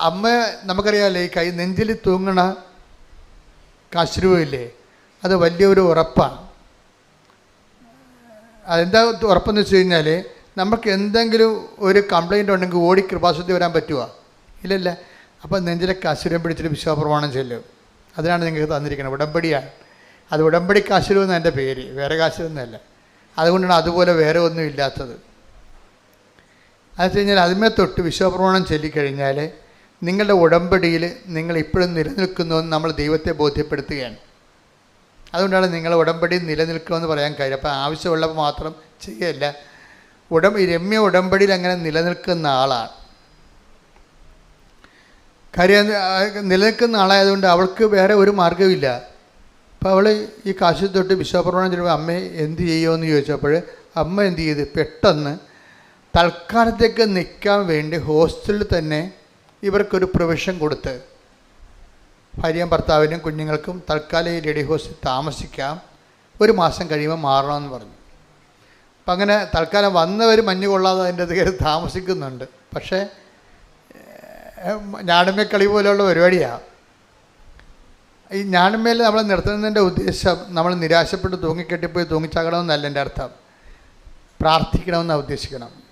അമ്മ നമുക്കറിയാമല്ലേ ഈ കൈ നെഞ്ചിൽ തൂങ്ങണ കശ്രുവില്ലേ? അത് വലിയൊരു ഉറപ്പാണ് അതെന്താ ഉറപ്പെന്ന് വെച്ച് കഴിഞ്ഞാൽ നമുക്ക് എന്തെങ്കിലും ഒരു കംപ്ലൈന്റ് ഉണ്ടെങ്കിൽ ഓടി കൃപാശുദ്ധി വരാൻ പറ്റുമോ ഇല്ലല്ല. അപ്പം നെഞ്ചിലെ കശുരം പിടിച്ചിട്ട് വിശ്വാസപ്രമാണം ചെല്ലും. അതിനാണ് നിങ്ങൾക്ക് തന്നിരിക്കുന്നത്. ഉടമ്പടിയാണ്. അത് ഉടമ്പടി കാശുരു എന്നാണ് എന്റെ പേര്. വേറെ കാശുരൊന്നുമല്ല അതുകൊണ്ടാണ് അതുപോലെ വേറെ ഒന്നും ഇല്ലാത്തത്. അത് കഴിഞ്ഞാൽ അതിന്മേ തൊട്ട് വിശ്വപ്രമാണം ചൊല്ലിക്കഴിഞ്ഞാൽ നിങ്ങളുടെ ഉടമ്പടിയിൽ നിങ്ങൾ ഇപ്പോഴും നിലനിൽക്കുന്നുവെന്ന് നമ്മൾ ദൈവത്തെ ബോധ്യപ്പെടുത്തുകയാണ്. അതുകൊണ്ടാണ് നിങ്ങൾ ഉടമ്പടി നിലനിൽക്കുമെന്ന് പറയാൻ കാര്യം. അപ്പോൾ ആവശ്യമുള്ളപ്പോൾ മാത്രം ചെയ്യല്ല ഉടം ഈ രമ്യ ഉടമ്പടിയിൽ അങ്ങനെ നിലനിൽക്കുന്ന ആളാണ്. കാര്യം നിലനിൽക്കുന്ന ആളായതുകൊണ്ട് അവൾക്ക് വേറെ ഒരു മാർഗമില്ല അപ്പോൾ അവൾ ഈ കാശി തൊട്ട് വിശ്വപ്രമാണം ചെല്ലുമ്പോൾ അമ്മ എന്ത് ചെയ്യുമെന്ന് ചോദിച്ചപ്പോൾ അമ്മ എന്ത് ചെയ്ത്? പെട്ടെന്ന് തൽക്കാലത്തേക്ക് നിൽക്കാൻ വേണ്ടി ഹോസ്റ്റലിൽ തന്നെ ഇവർക്കൊരു പ്രൊവിഷൻ കൊടുത്ത് ഭാര്യയും ഭർത്താവിനും കുഞ്ഞുങ്ങൾക്കും തൽക്കാലം ഈ ലേഡി ഹൗസിൽ താമസിക്കാം. ഒരു മാസം കഴിയുമ്പോൾ മാറണമെന്ന് പറഞ്ഞു. അപ്പം അങ്ങനെ തൽക്കാലം വന്നവർ മഞ്ഞ് കൊള്ളാതെ അതിന്റെ കയറി താമസിക്കുന്നുണ്ട്. പക്ഷേ ഞാണമ്മ കളി പോലെയുള്ള പരിപാടിയാണ് ഈ ഞാണമ്മയിൽ നമ്മൾ നിർത്തുന്നതിന്റെ ഉദ്ദേശം നമ്മൾ നിരാശപ്പെട്ട് തൂങ്ങിക്കെട്ടിപ്പോയി തൂങ്ങിച്ചാകണമെന്നല്ല എന്റെ അർത്ഥം. പ്രാർത്ഥിക്കണമെന്നാണ് ഉദ്ദേശിക്കണം.